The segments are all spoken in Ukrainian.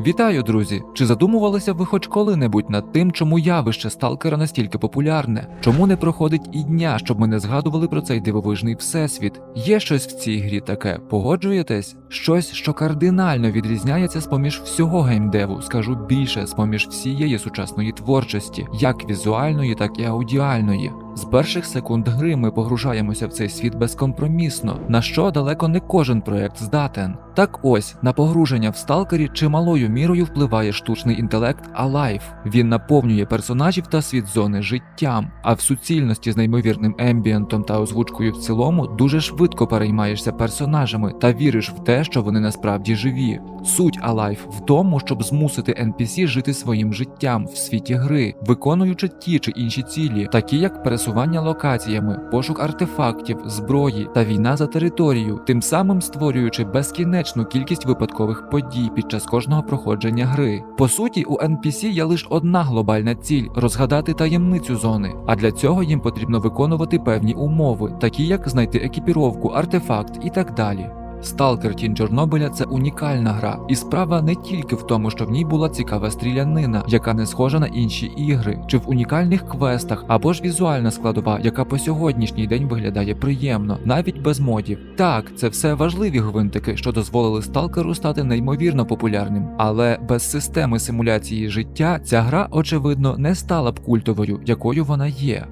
Вітаю, друзі! Чи задумувалися ви хоч коли-небудь над тим, чому явище сталкера настільки популярне? Чому не проходить і дня, щоб ми не згадували про цей дивовижний всесвіт? Є щось в цій грі таке, погоджуєтесь? Щось, що кардинально відрізняється з поміж всього геймдеву, скажу більше, з поміж всієї сучасної творчості, як візуальної, так і аудіальної. З перших секунд гри ми погружаємося в цей світ безкомпромісно, на що далеко не кожен проект здатен. Так ось на погруження в сталкері чималою мірою впливає штучний інтелект Alive. Він наповнює персонажів та світ зони життям, а в суцільності з неймовірним ембієнтом та озвучкою в цілому дуже швидко переймаєшся персонажами та віриш в те, що вони насправді живі. Суть Alive в тому, щоб змусити NPC жити своїм життям в світі гри, виконуючи ті чи інші цілі, такі як пересування локаціями, пошук артефактів, зброї та війна за територію, тим самим створюючи безкінечну кількість випадкових подій під час кожного проходження гри. По суті, у NPC є лише одна глобальна ціль розгадати таємницю зони, а для цього їм потрібно виконувати певні умови, такі як знайти екіпіровку, артефакт і так далі. Сталкер Тінь Чорнобиля це унікальна гра, і справа не тільки в тому, що в ній була цікава стрілянина, яка не схожа на інші ігри, чи в унікальних квестах, або ж візуальна складова, яка по сьогоднішній день виглядає приємно, навіть без модів. Так, це все важливі гвинтики, що дозволили сталкеру стати неймовірно популярним, але без системи симуляції життя ця гра, очевидно, не стала б культовою, якою вона є.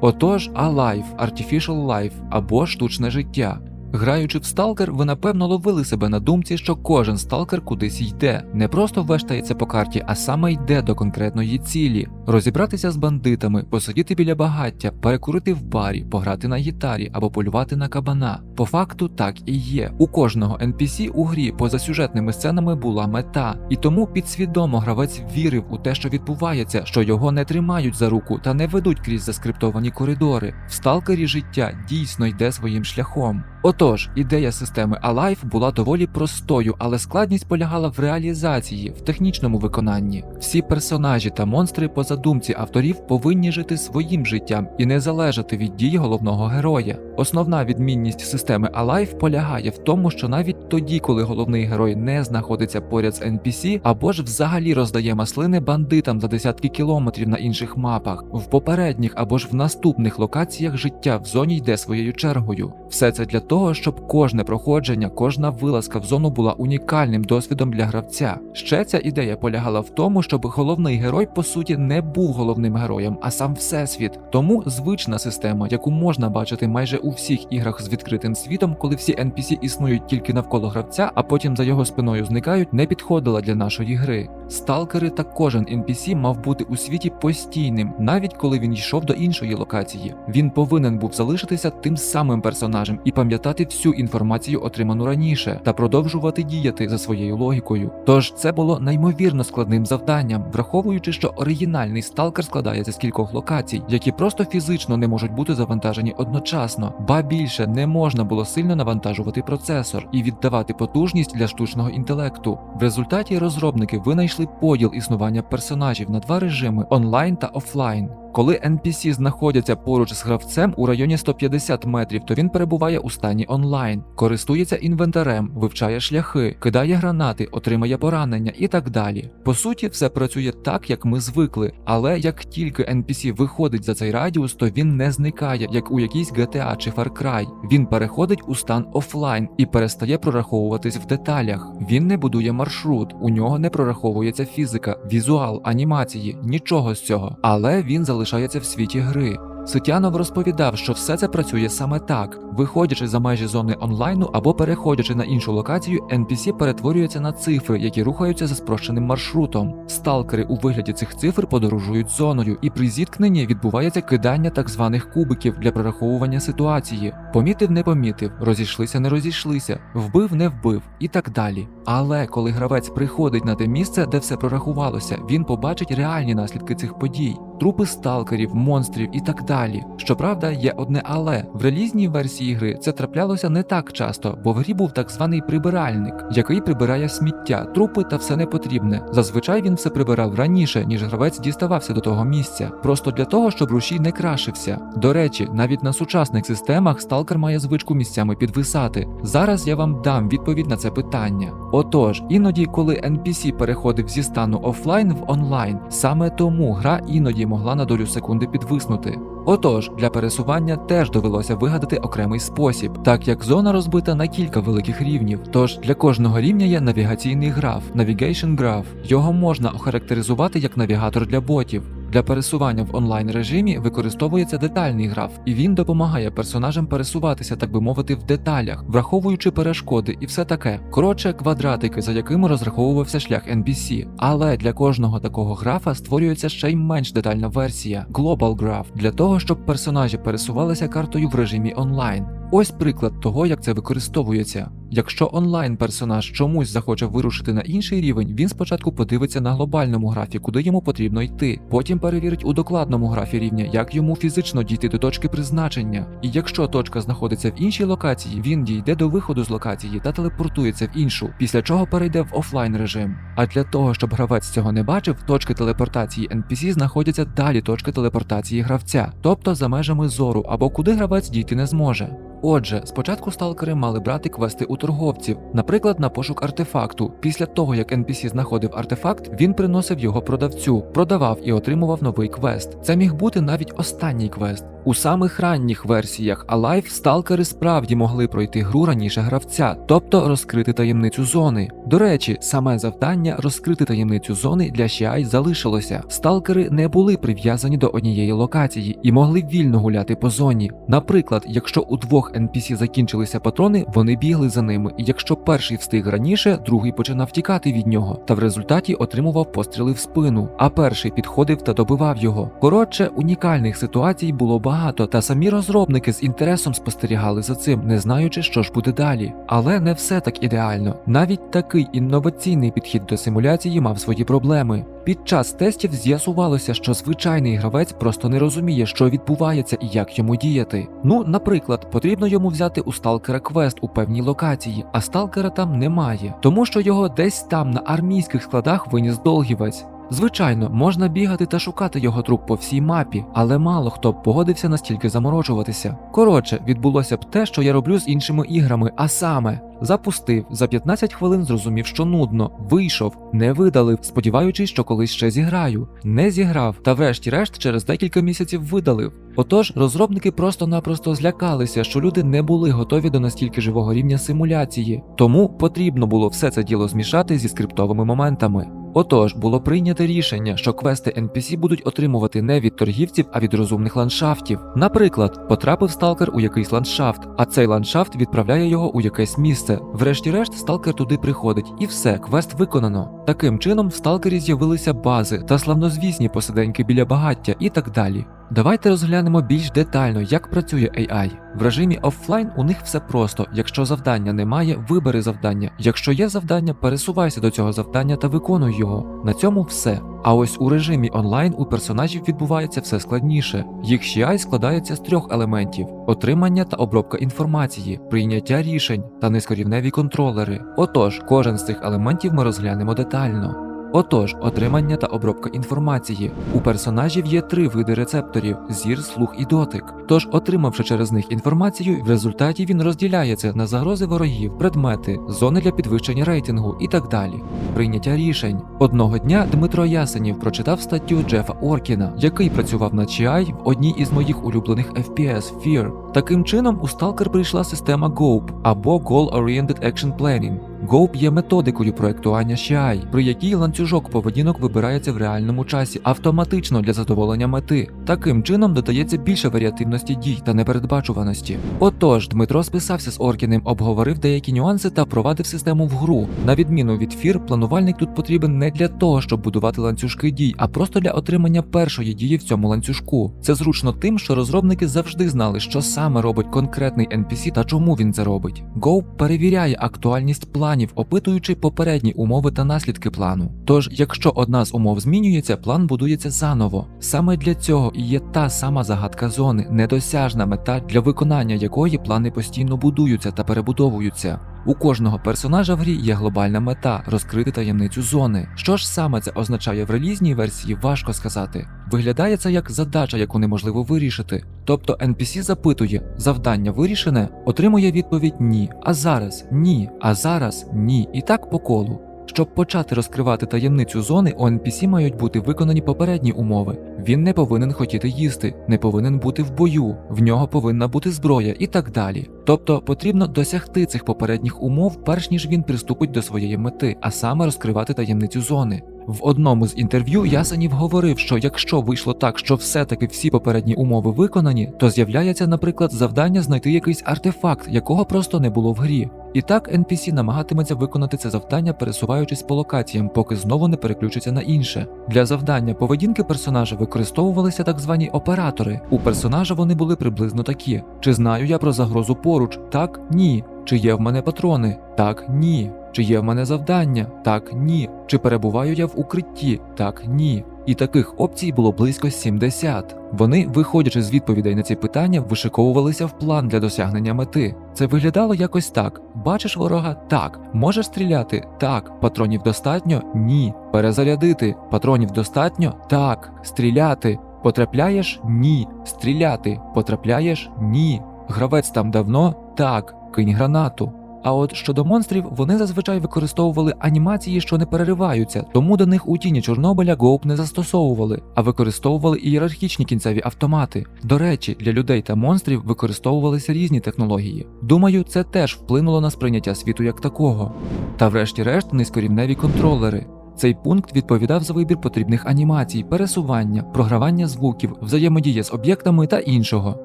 Отож, Alive, Artificial Life або штучне життя. Граючи в сталкер, ви напевно ловили себе на думці, що кожен сталкер кудись йде, не просто вештається по карті, а саме йде до конкретної цілі. Розібратися з бандитами, посидіти біля багаття, перекурити в барі, пограти на гітарі або полювати на кабана. По факту так і є. У кожного NPC у грі поза сюжетними сценами була мета, і тому підсвідомо гравець вірив у те, що відбувається, що його не тримають за руку та не ведуть крізь заскриптовані коридори. В сталкері життя дійсно йде своїм шляхом. Отож, ідея системи Alive була доволі простою, але складність полягала в реалізації, в технічному виконанні. Всі персонажі та монстри по задумці авторів повинні жити своїм життям і не залежати від дій головного героя. Основна відмінність системи Alive полягає в тому, що навіть тоді, коли головний герой не знаходиться поряд з NPC, або ж взагалі роздає маслини бандитам за десятки кілометрів на інших мапах, в попередніх або ж в наступних локаціях життя в зоні йде своєю чергою. Все це для того, щоб кожне проходження, кожна вилазка в зону була унікальним досвідом для гравця. Ще ця ідея полягала в тому, щоб головний герой по суті не був головним героєм, а сам всесвіт. Тому звична система, яку можна бачити майже у всіх іграх з відкритим світом, коли всі NPC існують тільки навколо гравця, а потім за його спиною зникають, не підходила для нашої гри. Сталкери та кожен NPC мав бути у світі постійним, навіть коли він йшов до іншої локації. Він повинен був залишитися тим самим персонажем і пам'ятати всю інформацію, отриману раніше, та продовжувати діяти за своєю логікою. Тож це було неймовірно складним завданням, враховуючи, що оригінальний сталкер складається з кількох локацій, які просто фізично не можуть бути завантажені одночасно, ба більше не можна було сильно навантажувати процесор і віддавати потужність для штучного інтелекту. В результаті розробники винайшли поділ існування персонажів на два режими онлайн та офлайн. Коли NPC знаходяться поруч з гравцем у районі 150 метрів, то він перебуває у стані онлайн, користується інвентарем, вивчає шляхи, кидає гранати, отримає поранення і так далі. По суті, все працює так, як ми звикли, але як тільки NPC виходить за цей радіус, то він не зникає, як у якійсь GTA чи Far Cry. Він переходить у стан офлайн і перестає прораховуватись в деталях. Він не будує маршрут, у нього не прораховується фізика, візуал, анімації, нічого з цього, але він залишається в світі гри. Ситянов розповідав, що все це працює саме так: виходячи за межі зони онлайну або переходячи на іншу локацію, NPC перетворюються на цифри, які рухаються за спрощеним маршрутом. Сталкери у вигляді цих цифр подорожують зоною, і при зіткненні відбувається кидання так званих кубиків для прораховування ситуації. Помітив, не помітив, розійшлися, не розійшлися, вбив, не вбив і так далі. Але коли гравець приходить на те місце, де все прорахувалося, він побачить реальні наслідки цих подій. Трупи сталкерів, монстрів і так далі. Щоправда, є одне але в релізній версії гри це траплялося не так часто, бо в грі був так званий прибиральник, який прибирає сміття, трупи та все непотрібне. Зазвичай він все прибирав раніше, ніж гравець діставався до того місця, просто для того, щоб рушій не крашився. До речі, навіть на сучасних системах сталкер має звичку місцями підвисати. Зараз я вам дам відповідь на це питання. Отож, іноді, коли NPC переходив зі стану офлайн в онлайн, саме тому гра іноді могла на долю секунди підвиснути. Отож, для пересування теж довелося вигадати окремий спосіб, так як зона розбита на кілька великих рівнів. Тож для кожного рівня є навігаційний граф, Navigation Graph. Його можна охарактеризувати як навігатор для ботів. Для пересування в онлайн режимі використовується детальний граф, і він допомагає персонажам пересуватися, так би мовити, в деталях, враховуючи перешкоди і все таке. Коротше, квадратики, за якими розраховувався шлях NPC. Але для кожного такого графа створюється ще й менш детальна версія Global Graph, для того, щоб персонажі пересувалися картою в режимі онлайн. Ось приклад того, як це використовується. Якщо онлайн персонаж чомусь захоче вирушити на інший рівень, він спочатку подивиться на глобальному графі, куди йому потрібно йти. Потім перевірить у докладному графі рівня, як йому фізично дійти до точки призначення. І якщо точка знаходиться в іншій локації, він дійде до виходу з локації та телепортується в іншу, після чого перейде в офлайн режим. А для того, щоб гравець цього не бачив, точки телепортації NPC знаходяться далі точки телепортації гравця, тобто за межами зору або куди гравець дійти не зможе. Отже, спочатку сталкери мали брати квести у торговців, наприклад, на пошук артефакту. Після того, як NPC знаходив артефакт, він приносив його продавцю, продавав і отримував новий квест. Це міг бути навіть останній квест. У самих ранніх версіях Alive сталкери справді могли пройти гру раніше гравця, тобто розкрити таємницю зони. До речі, саме завдання розкрити таємницю зони для CI залишилося. Сталкери не були прив'язані до однієї локації і могли вільно гуляти по зоні. Наприклад, якщо у двох NPC закінчилися патрони, вони бігли за ними, і якщо перший встиг раніше, другий починав тікати від нього, та в результаті отримував постріли в спину, а перший підходив та добивав його. Коротше, унікальних ситуацій було багато, та самі розробники з інтересом спостерігали за цим, не знаючи, що ж буде далі. Але не все так ідеально. Навіть такий інноваційний підхід до симуляції мав свої проблеми. Під час тестів з'ясувалося, що звичайний гравець просто не розуміє, що відбувається і як йому діяти. Ну, наприклад, потрібно йому взяти у сталкера квест у певній локації, а сталкера там немає, тому що його десь там на армійських складах виніс долгівець. Звичайно, можна бігати та шукати його труп по всій мапі, але мало хто б погодився настільки заморочуватися. Коротше, відбулося б те, що я роблю з іншими іграми, а саме. Запустив за 15 хвилин, зрозумів, що нудно, вийшов, не видалив, сподіваючись, що колись ще зіграю. Не зіграв, та врешті-решт через декілька місяців видалив. Отож, розробники просто-напросто злякалися, що люди не були готові до настільки живого рівня симуляції, тому потрібно було все це діло змішати зі скриптовими моментами. Отож, було прийнято рішення, що квести NPC будуть отримувати не від торгівців, а від розумних ландшафтів. Наприклад, потрапив сталкер у якийсь ландшафт, а цей ландшафт відправляє його у якесь місце. Врешті-решт, сталкер туди приходить, і все, квест виконано. Таким чином, в сталкері з'явилися бази та славнозвісні посиденьки біля багаття і так далі. Давайте розглянемо більш детально, як працює AI. В режимі офлайн у них все просто. Якщо завдання немає, вибери завдання. Якщо є завдання, пересувайся до цього завдання та виконуй його. На цьому все. А ось у режимі онлайн у персонажів відбувається все складніше. Їх CI складається з трьох елементів: отримання та обробка інформації, прийняття рішень та низькорівневі контролери. Отож, кожен з цих елементів ми розглянемо детально. Отож, отримання та обробка інформації. У персонажів є три види рецепторів: зір, слух і дотик. Тож, отримавши через них інформацію, в результаті він розділяє це на загрози ворогів, предмети, зони для підвищення рейтингу і так далі. Прийняття рішень. Одного дня Дмитро Ясенів прочитав статтю Джефа Оркіна, який працював на CI в одній із моїх улюблених FPS Fear. Таким чином, у Stalker прийшла система GOAP або Goal Oriented Action Planning. GOAP є методикою проектування CI, при якій ланцюжок поведінок вибирається в реальному часі автоматично для задоволення мети. Таким чином додається більше варіативності дій та непередбачуваності. Отож, Дмитро списався з Оркіним, обговорив деякі нюанси та впровадив систему в гру. На відміну від фір, планувальник тут потрібен не для того, щоб будувати ланцюжки дій, а просто для отримання першої дії в цьому ланцюжку. Це зручно тим, що розробники завжди знали, що саме робить конкретний NPC та чому він це робить. GOAP перевіряє актуальність планів планів, опитуючи попередні умови та наслідки плану. Тож, якщо одна з умов змінюється, план будується заново. Саме для цього і є та сама загадка зони, недосяжна мета, для виконання якої плани постійно будуються та перебудовуються. У кожного персонажа в грі є глобальна мета розкрити таємницю зони. Що ж саме це означає в релізній версії, важко сказати. Виглядає це як задача, яку неможливо вирішити. Тобто NPC запитує, завдання вирішене, отримує відповідь ні, а зараз ні, а зараз ні, і так по колу. Щоб почати розкривати таємницю зони, у NPC мають бути виконані попередні умови. Він не повинен хотіти їсти, не повинен бути в бою, в нього повинна бути зброя і так далі. Тобто потрібно досягти цих попередніх умов, перш ніж він приступить до своєї мети, а саме розкривати таємницю зони. В одному з інтерв'ю Ясенів говорив, що якщо вийшло так, що все-таки всі попередні умови виконані, то з'являється, наприклад, завдання знайти якийсь артефакт, якого просто не було в грі. І так NPC намагатиметься виконати це завдання, пересуваючись по локаціям, поки знову не переключиться на інше. Для завдання поведінки персонажа використовувалися так звані оператори. У персонажа вони були приблизно такі: чи знаю я про загрозу поруч? Так, ні. Чи є в мене патрони? Так, ні. Чи є в мене завдання? Так, ні. Чи перебуваю я в укритті? Так, ні. І таких опцій було близько 70. Вони, виходячи з відповідей на ці питання, вишиковувалися в план для досягнення мети. Це виглядало якось так: бачиш ворога? Так. Можеш стріляти? Так. Патронів достатньо? Ні. Перезарядити. Патронів достатньо? Так. Стріляти. Потрапляєш? Ні. Стріляти. Потрапляєш? Ні. Гравець там давно? Так. Кинь гранату. А от щодо монстрів, вони зазвичай використовували анімації, що не перериваються, тому до них у тіні Чорнобиля Гоуп не застосовували, а використовували ієрархічні кінцеві автомати. До речі, для людей та монстрів використовувалися різні технології. Думаю, це теж вплинуло на сприйняття світу як такого. Та врешті-решт низькорівневі контролери. Цей пункт відповідав за вибір потрібних анімацій, пересування, програвання звуків, взаємодія з об'єктами та іншого.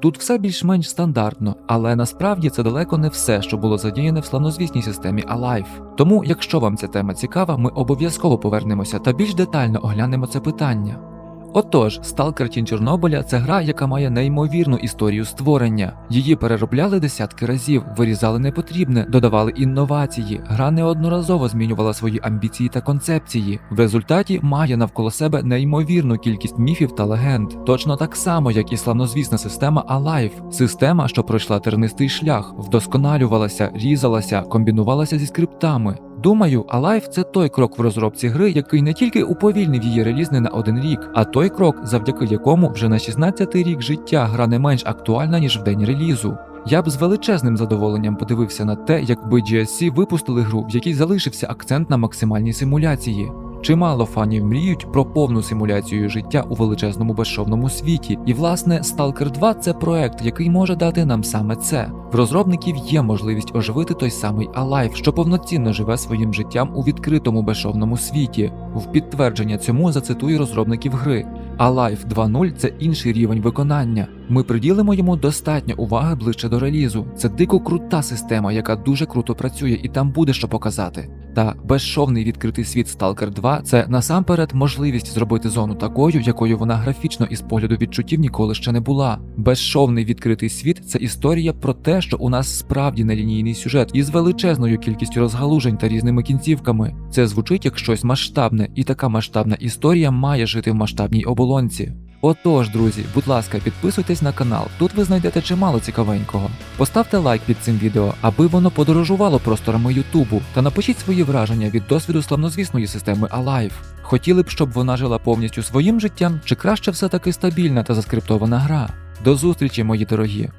Тут все більш-менш стандартно, але насправді це далеко не все, що було задіяне в славнозвісній системі Alive. Тому, якщо вам ця тема цікава, ми обов'язково повернемося та більш детально оглянемо це питання. Отож, Сталкер Тінь Чорнобиля це гра, яка має неймовірну історію створення. Її переробляли десятки разів, вирізали непотрібне, додавали інновації. Гра неодноразово змінювала свої амбіції та концепції. В результаті має навколо себе неймовірну кількість міфів та легенд, точно так само, як і славнозвісна система Alive. система, що пройшла тернистий шлях, вдосконалювалася, різалася, комбінувалася зі скриптами. Думаю, Alive – це той крок в розробці гри, який не тільки уповільнив її реліз не на один рік, а той крок, завдяки якому вже на 16-й рік життя гра не менш актуальна, ніж в день релізу. Я б з величезним задоволенням подивився на те, якби GSC випустили гру, в якій залишився акцент на максимальній симуляції. Чимало фанів мріють про повну симуляцію життя у величезному безшовному світі, і власне Stalker 2 це проект, який може дати нам саме це. В розробників є можливість оживити той самий Alive, що повноцінно живе своїм життям у відкритому безшовному світі. В підтвердження цьому зацитую розробників гри. Alive 2.0 – це інший рівень виконання. Ми приділимо йому достатньо уваги ближче до релізу. Це дико крута система, яка дуже круто працює, і там буде що показати. Та безшовний відкритий світ Stalker 2 – це насамперед можливість зробити зону такою, якою вона графічно і з погляду відчуттів ніколи ще не була. Безшовний відкритий світ це історія про те, що у нас справді нелінійний сюжет із величезною кількістю розгалужень та різними кінцівками. Це звучить як щось масштабне, і така масштабна історія має жити в масштабній оболонці. Отож, друзі, будь ласка, підписуйтесь на канал, тут ви знайдете чимало цікавенького. Поставте лайк під цим відео, аби воно подорожувало просторами Ютубу, та напишіть свої враження від досвіду славнозвісної системи Alive. Хотіли б, щоб вона жила повністю своїм життям, чи краще все таки стабільна та заскриптована гра? До зустрічі, мої дорогі!